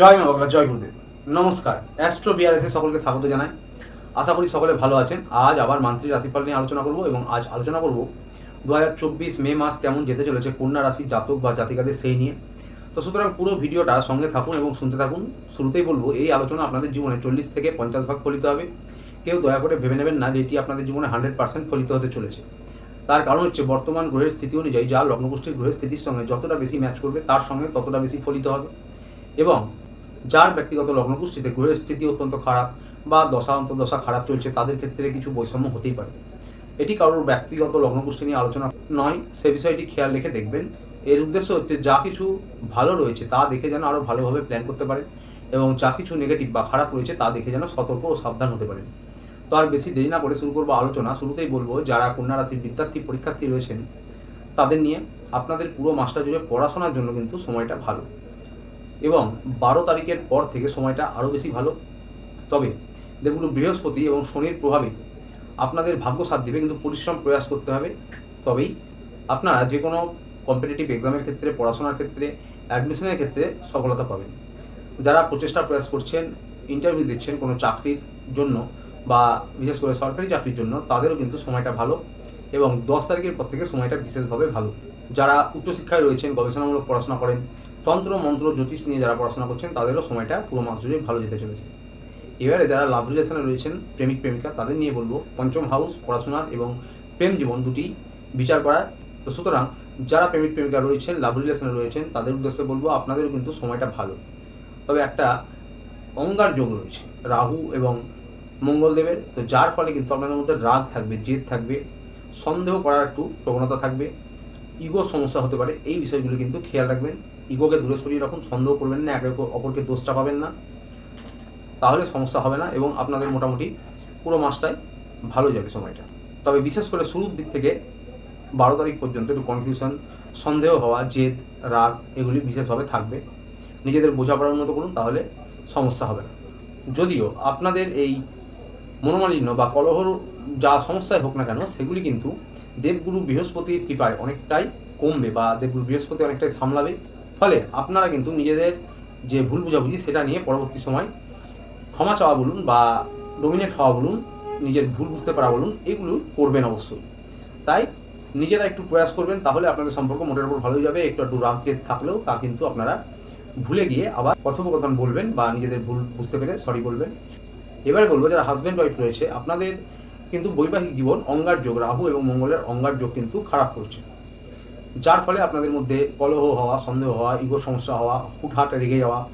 জয় মা বাংলা জয় গুরুদেব। নমস্কার। অ্যাস্ট্রো বিআরএসে সকলকে স্বাগত জানাই। আশা করি সকলে ভালো আছেন। আজ আবার মান্থলি রাশিফল নিয়ে আলোচনা করব এবং আজ আলোচনা করব দু হাজার চব্বিশ মে মাস কেমন যেতে চলেছে কন্যা রাশি, জাতক বা জাতিকাদের সেই নিয়ে। তো সুতরাং পুরো ভিডিওটা সঙ্গে থাকুন এবং শুনতে থাকুন। শুরুতেই বলব, এই আলোচনা আপনাদের জীবনে চল্লিশ থেকে পঞ্চাশ ভাগ ফলিত হবে। কেউ দয়া করে ভেবে নেবেন না যে এটি আপনাদের জীবনে হান্ড্রেড পার্সেন্ট ফলিত হতে চলেছে। তার কারণ হচ্ছে বর্তমান গ্রহের স্থিতি অনুযায়ী যা লগ্নগোষ্ঠীর গ্রহের স্থিতির সঙ্গে যতটা বেশি ম্যাচ করবে, তার সঙ্গে ততটা বেশি ফলিত হবে। এবং যার ব্যক্তিগত লগ্নপুষ্টিতে গ্রহের স্থিতি অত্যন্ত খারাপ বা দশা, অন্তর্দশা খারাপ চলছে, তাদের ক্ষেত্রে কিছু বৈষম্য হতেই পারে। এটি কারোর ব্যক্তিগত লগ্নপুষ্টি নিয়ে আলোচনা নয়, সে বিষয়টি খেয়াল রেখে দেখবেন। এর উদ্দেশ্য হচ্ছে যা কিছু ভালো রয়েছে তা দেখে যেন আরও ভালোভাবে প্ল্যান করতে পারেন এবং যা কিছু নেগেটিভ বা খারাপ রয়েছে তা দেখে যেন সতর্ক ও সাবধান হতে পারেন। তো আর বেশি দেরি না করে শুরু করব আলোচনা। শুরুতেই বলব, যারা কন্যা রাশির বিদ্যার্থী পরীক্ষার্থী রয়েছেন, তাদের নিয়ে আপনাদের পুরো মাসটা জুড়ে পড়াশোনার জন্য কিন্তু সময়টা ভালো। এবং বারো তারিখের পর থেকে সময়টা আরও বেশি ভালো। তবে দেখুন, বৃহস্পতি এবং শনির প্রভাবে আপনাদের ভাগ্য সাথ দেবে কিন্তু পরিশ্রম প্রয়াস করতে হবে। তবেই আপনারা যে কোনো কম্পিটিটিভ এক্সামের ক্ষেত্রে, পড়াশোনার ক্ষেত্রে অ্যাডমিশনের ক্ষেত্রে সফলতা পাবেন। যারা প্রচেষ্টা প্রয়াস করছেন ইন্টারভিউ দিচ্ছেন কোনো চাকরির জন্য বা বিশেষ করে সরকারি চাকরির জন্য, তাদেরও কিন্তু সময়টা ভালো এবং দশ তারিখের পর থেকে সময়টা বিশেষভাবে ভালো। যারা উচ্চশিক্ষায় রয়েছেন, গবেষণামূলক পড়াশোনা করেন তন্ত্র, মন্ত্র, জ্যোতিষ নিয়ে যারা পড়াশোনা করছেন, তাদেরও সময়টা পুরো মাস জুড়ে ভালো যেতে চলেছে। এবারে যারা লাভ রিলেশনে রয়েছেন, প্রেমিক, প্রেমিকা, তাদের নিয়ে বলব, পঞ্চম হাউস, পড়াশোনার এবং প্রেম জীবন দুটি বিচার করার তো সুতরাং, যারা প্রেমিক, প্রেমিকা রয়েছেন, লাভ রিলেশনে রয়েছেন, তাদের উদ্দেশ্যে বলব, আপনাদেরও কিন্তু সময়টা ভালো। তবে একটা অঙ্গার যোগ রয়েছে, রাহু এবং মঙ্গলদেবের। তো যার ফলে কিন্তু আপনাদের মধ্যে রাগ থাকবে, জেদ থাকবে, সন্দেহ করার একটু প্রবণতা থাকবে, ইগো সমস্যা হতে পারে, এই বিষয়গুলো কিন্তু খেয়াল রাখবেন। ইগোকে দূরে সরিয়ে রাখুন, সন্দেহ করবেন না, একে অপরকে দোষটা পাবেন না। তাহলে সমস্যা হবে না এবং আপনাদের মোটামুটি পুরো মাসটাই ভালো যাবে সময়টা। তবে বিশেষ করে শুরুর দিক থেকে বারো তারিখ পর্যন্ত একটু কনফিউশন সন্দেহ হওয়া, জেদ, রাগ এগুলি বিশেষভাবে থাকবে। নিজেদের বোঝাপড়ার মতো করুন, তাহলে সমস্যা হবে না। যদিও আপনাদের এই মনোমালিন্য বা কলহর যা সমস্যায় হোক না কেন, সেগুলি কিন্তু দেবগুরু বৃহস্পতির কৃপায় অনেকটাই কমবে বা দেবগুরু বৃহস্পতি অনেকটাই সামলাবে। ফলে আপনারা কিন্তু নিজেদের যে ভুল বোঝাবুঝি সেটা নিয়ে পরবর্তী সময় ক্ষমা চাওয়া বলুন বা ডোমিনেট হওয়া বলুন, নিজের ভুল বুঝতে পারা বলুন, এগুলো করবেন অবশ্যই। তাই নিজেরা একটু প্রয়াস করবেন, তাহলে আপনাদের সম্পর্ক মোটের উপর ভালোই যাবে, একটু একটু রাগ থাকলেও তা কিন্তু আপনারা ভুলে গিয়ে আবার কথোপকথন বলবেন বা নিজেদের ভুল বুঝতে পেরে সরি বলবেন। এবারে বলব, যারা হাজব্যান্ড ওয়াইফ রয়েছে, আপনাদের কিন্তু বৈবাহিক জীবন অঙ্গার যোগ, রাহু এবং মঙ্গলের অঙ্গার যোগ কিন্তু খারাপ করছে। যার ফলে আপনাদের মধ্যে কলহ হওয়া, সন্দেহ হওয়া ইগো সমস্যা হওয়া, হুটহাট রেগে যাওয়া,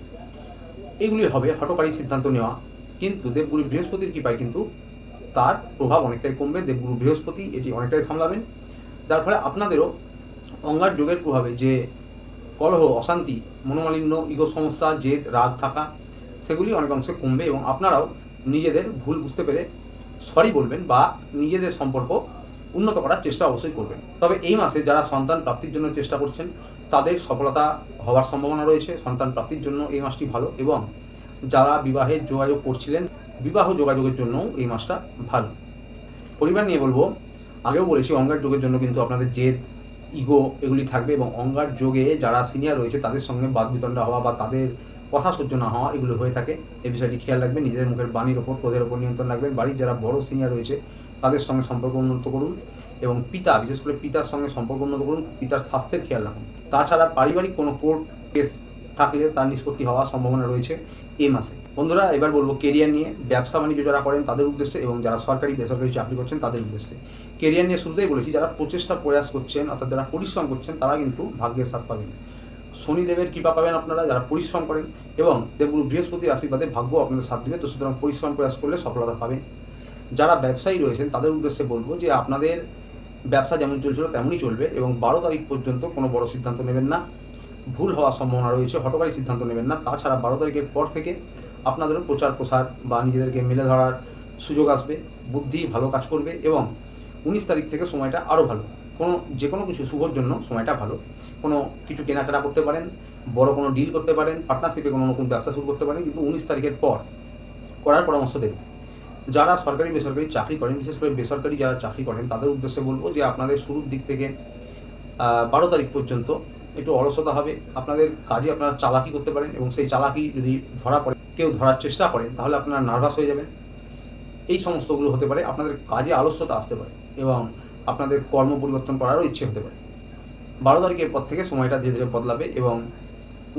এগুলি হবে, হটকারী সিদ্ধান্ত নেওয়া। কিন্তু দেবগুরু বৃহস্পতির কৃপায় কিন্তু তার প্রভাব অনেকটাই কমবে। দেবগুরু বৃহস্পতি এটি অনেকটাই সামলাবেন। যার ফলে আপনাদেরও অঙ্গার যোগের প্রভাবে যে কলহ, অশান্তি, মনোমালিন্য ইগো সমস্যা, জেদ, রাগ থাকা, সেগুলি অনেক অংশে কমবে এবং আপনারাও নিজেদের ভুল বুঝতে পেরে সরি বলবেন বা নিজেদের সম্পর্ক উন্নত করার চেষ্টা অবশ্যই করবেন। তবে এই মাসে যারা সন্তান প্রাপ্তির জন্য চেষ্টা করছেন, তাদের সফলতা হওয়ার সম্ভাবনা রয়েছে। সন্তান প্রাপ্তির জন্য এই মাসটি ভালো এবং যারা বিবাহে যোগাযোগ করছিলেন, বিবাহ যোগাযোগের জন্য এই মাসটা ভালো। পরিবার নিয়ে বলব, আগেও বলেছি, অঙ্গার যোগের জন্য কিন্তু আপনাদের জেদ, ইগো এগুলি থাকবে এবং অঙ্গার যোগে যারা সিনিয়র রয়েছে, তাদের সঙ্গে বাদ বিতণ্ডা হওয়া বা তাদের কথা সহ্য না হওয়া এগুলো হয়ে থাকে। এই বিষয়টি খেয়াল রাখবেন নিজেদের মুখের বাণীর ওপর, ক্রোধের ওপর নিয়ন্ত্রণ রাখবেন। বাড়ির যারা বড় সিনিয়র রয়েছে তাদের সঙ্গে সম্পর্ক উন্নত করুন এবং পিতা, বিশেষ করে পিতার সঙ্গে সম্পর্ক উন্নত করুন, পিতার স্বাস্থ্যের খেয়াল রাখুন। তাছাড়া পারিবারিক কোনো কোর্ট কেস থাকলে তার নিষ্পত্তি হওয়ার সম্ভাবনা রয়েছে এই মাসে। বন্ধুরা, এবার বলব কেরিয়ার নিয়ে। ব্যবসা বাণিজ্য যারা করেন তাদের উদ্দেশ্যে এবং যারা সরকারি, বেসরকারি চাকরি করছেন তাদের উদ্দেশ্যে। কেরিয়ার নিয়ে শুরুতেই বলেছি, যারা প্রচেষ্টা, প্রয়াস করছেন অর্থাৎ যারা পরিশ্রম করছেন তারা কিন্তু ভাগ্যের সাথ পাবেন। শনিদেবের কৃপা পাবেন আপনারা যারা পরিশ্রম করেন এবং দেবগুরু বৃহস্পতির আশীর্বাদে ভাগ্য আপনাদের সাথ দেবে। তো সুতরাং পরিশ্রম, প্রয়াস করলে সফলতা পাবেন। যারা ব্যবসায়ী রয়েছেন, তাদের উদ্দেশ্যে বলব যে আপনাদের ব্যবসা যেমন চলছিল তেমনই চলবে এবং বারো তারিখ পর্যন্ত কোনো বড় সিদ্ধান্ত নেবেন না। ভুল হওয়ার সম্ভাবনা রয়েছে, হটকারী সিদ্ধান্ত নেবেন না। তাছাড়া বারো তারিখের পর থেকে আপনাদেরও প্রচার প্রসার বা নিজেদেরকে মেলে ধরার সুযোগ আসবে, বুদ্ধি ভালো কাজ করবে এবং উনিশ তারিখ থেকে সময়টা আরও ভালো। কোনো, যে কোনো কিছু শুভর জন্য সময়টা ভালো। কোনো কিছু কেনাকাটা করতে পারেন, বড় কোনো ডিল করতে পারেন পার্টনারশিপে কোনো নতুন ব্যবসা শুরু করতে পারেন, কিন্তু উনিশ তারিখের পর করার পরামর্শ দেবে যারা সরকারি বেসরকারি চাকরি করেন, বিশেষ করে বেসরকারি যারা চাকরি করেন, তাদের উদ্দেশ্যে বলব যে আপনাদের শুরুর দিক থেকে বারো তারিখ পর্যন্ত একটু অলসতা হবে। আপনাদের কাজে আপনারা চালাকি করতে পারেন এবং সেই চালাকি যদি ধরা পড়ে, কেউ ধরার চেষ্টা করেন, তাহলে আপনারা নার্ভাস হয়ে যাবেন। এই সমস্তগুলো হতে পারে। আপনাদের কাজে আলস্যতা আসতে পারে এবং আপনাদের কর্ম পরিবর্তন করারও ইচ্ছে হতে পারে। বারো তারিখের পর থেকে সময়টা ধীরে ধীরে বদলাবে এবং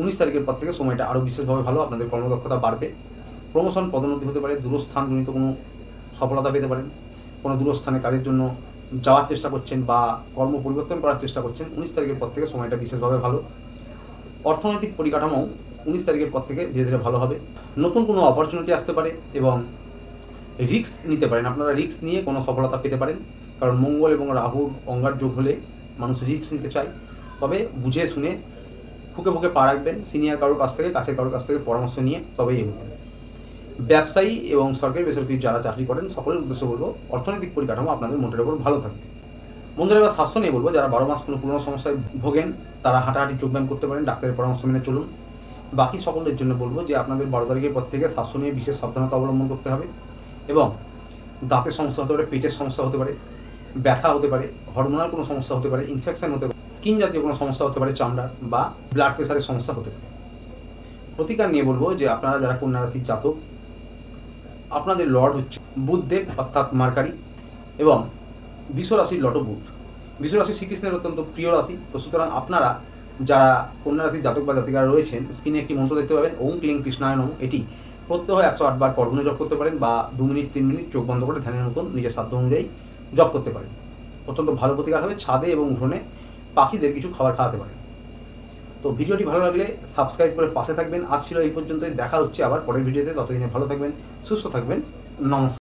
উনিশ তারিখের পর থেকে সময়টা আরও বিশেষভাবে ভালো, আপনাদের কর্মদক্ষতা বাড়বে। প্রমোশন পদোন্নতি হতে পারে দূরস্থানজনিত কোনো সফলতা পেতে পারেন, কোনো দূরস্থানে কাজের জন্য যাওয়ার চেষ্টা করছেন বা কর্ম পরিবর্তন করার চেষ্টা করছেন, উনিশ তারিখের পর থেকে সময়টা বিশেষভাবে ভালো। অর্থনৈতিক পরিকাঠামো উনিশ তারিখের পর থেকে ধীরে ধীরে ভালো হবে। নতুন কোনো অপরচুনিটি আসতে পারে এবং রিস্ক নিতে পারেন। আপনারা রিস্ক নিয়ে কোনো সফলতা পেতে পারেন। কারণ মঙ্গল এবং রাহুর অঙ্গার যোগ হলে মানুষ রিস্ক নিতে চায়। তবে বুঝে শুনে ফুকে ফুকে পা রাখবেন। সিনিয়র কারোর কাছ থেকে, কাছের কারোর কাছ থেকে পরামর্শ নিয়ে তবেই এগোবেন। ব্যবসায়ী এবং সরকারি বেসরকারি যারা চাকরি করেন, সকলের উদ্দেশ্য বলব, অর্থনৈতিক পরিকাঠামো আপনাদের মোটের উপর ভালো থাকবে। বন্ধুরা, এবার স্বাস্থ্য নিয়ে বলব, যারা বারো মাস কোনো পুরনো সমস্যায় ভোগেন, তারা হাঁটাহাঁটি যোগব্যায়াম করতে পারেন, ডাক্তারের পরামর্শ মেনে চলুন। বাকি সকলদের জন্য বলব যে, আপনাদের বারো তারিখের পর থেকে স্বাস্থ্য নিয়ে বিশেষ সাবধানতা অবলম্বন করতে হবে এবং দাঁতের সমস্যা হতে পারে, পেটের সমস্যা হতে পারে, ব্যথা হতে পারে হরমোনাল কোনো সমস্যা হতে পারে ইনফেকশন হতে পারে স্কিন জাতীয় কোনো সমস্যা হতে পারে চামড়ার বা ব্লাড প্রেশারের সমস্যা হতে পারে। প্রতিকার নিয়ে বলব যে, আপনারা যারা কন্যা রাশির জাতক আপনাদের লর্ড হচ্ছে বুধদেব অর্থাৎ মার্কারি এবং বিশ্বরাশির লট বুধ। বিশ্বরাশি শ্রীকৃষ্ণের অত্যন্ত প্রিয় রাশি। তো সুতরাং আপনারা যারা কন্যা রাশির জাতক বা জাতিকারা রয়েছেন, স্ক্রিনে একটি মন্ত্র দেখতে পাবেন। ওম ক্লিং কৃষ্ণায়নম এটি প্রত্যহ একশো আটবার পরগুনে জপ করতে পারেন বা দু মিনিট, তিন মিনিট চোখ বন্ধ করে ধ্যানের মতন নিজের সাধ্য অনুযায়ী জপ করতে পারেন। অত্যন্ত ভালো প্রতিকার হবে ছাদে এবং উঠোনে পাখিদের কিছু খাবার খাওয়াতে পারেন। তো ভিডিওটি ভালো লাগলে সাবস্ক্রাইব করে পাশে থাকবেন। আজ ছিল এই পর্যন্তই। দেখা হচ্ছে আবার পরের ভিডিওতে। ততদিনে ভালো থাকবেন, সুস্থ থাকবেন। নমস্কার।